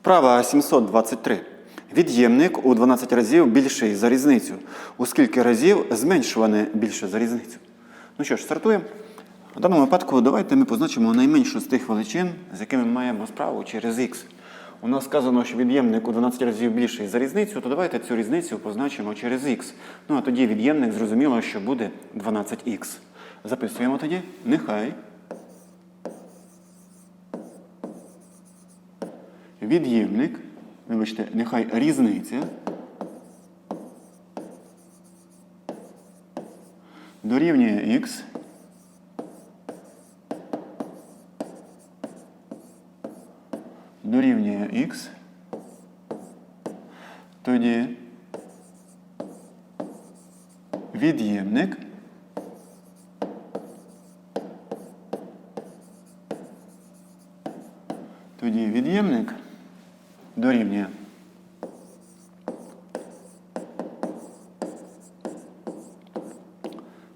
Вправа 723. Від'ємник у 12 разів більший за різницю. У скільки разів зменшуване більше за різницю? Ну що ж, стартуємо. В даному випадку давайте ми позначимо найменшу з тих величин, з якими ми маємо справу через х. У нас сказано, що від'ємник у 12 разів більший за різницю, то давайте цю різницю позначимо через х. Ну а тоді від'ємник зрозуміло, що буде 12х. Записуємо тоді. Нехай. Від'ємник, вибачте, нехай різниця. Дорівнює х. Дорівнює х, тоді від'ємник. Тоді від'ємник дорівнює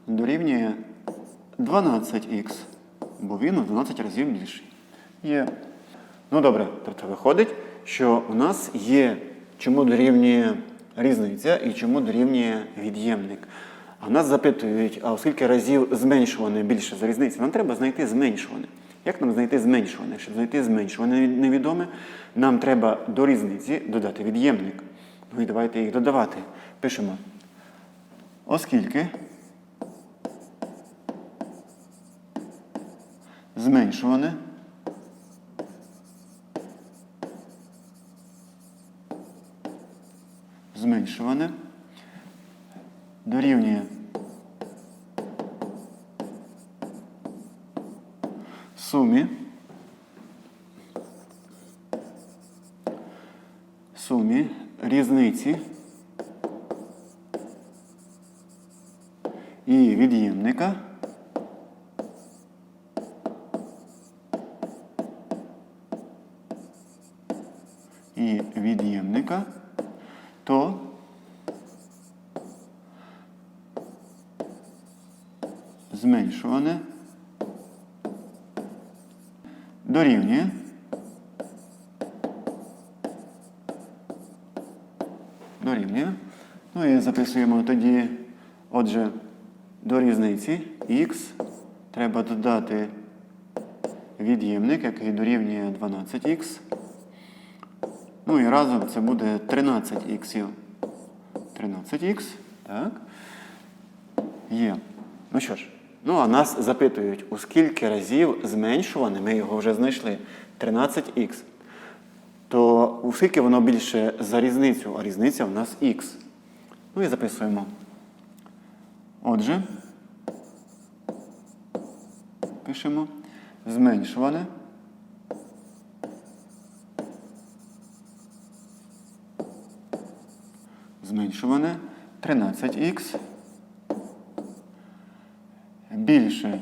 дорівнює 12х, бо він у 12 разів більший. Є. Ну добре, тобто виходить, що у нас є чому дорівнює різниця і чому дорівнює від'ємник. А нас запитують, а оскільки разів зменшуване більше за різницю, нам треба знайти зменшуване. Як нам знайти зменшуване? Щоб знайти зменшуване невідоме, нам треба до різниці додати від'ємник. Ну і давайте їх додавати. Пишемо. Оскільки зменшуване зменшуване дорівнює сумі. Сумі різниці. І від'ємника. І від'ємника, то зменшуване дорівнює дорівнює. Ну і записуємо тоді, отже, до різниці х треба додати від'ємник, який дорівнює 12х. Ну і разом це буде 13х. 13х. Так. Є. Ну що ж, ну а нас запитують, у скільки разів зменшуване, ми його вже знайшли, 13х. То у скільки воно більше за різницю, а різниця у нас х. Ну і записуємо. Отже, пишемо зменшуване. Зменшуване 13х більше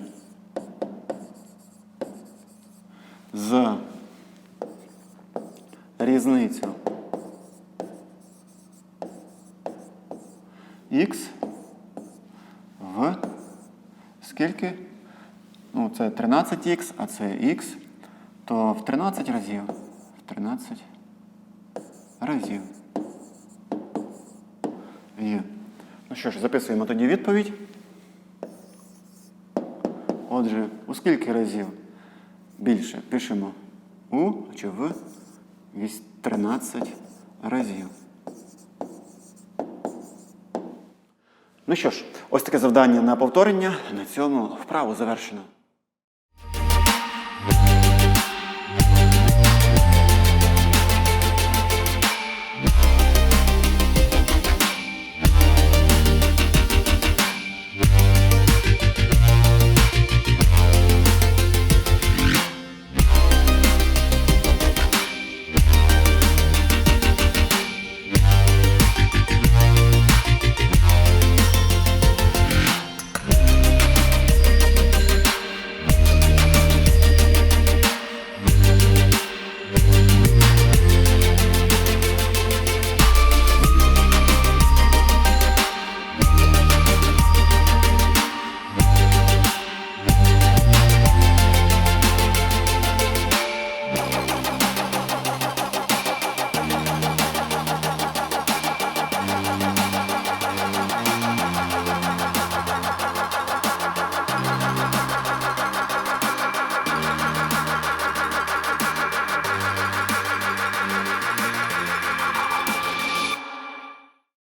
за різницю х в скільки? Ну, це 13х, а це х, то в 13 разів. В 13 разів. Є. Ну що ж, записуємо тоді відповідь. Отже, у скільки разів більше пишемо у чи в вісь 13 разів. Ну що ж, ось таке завдання на повторення. На цьому вправу завершено.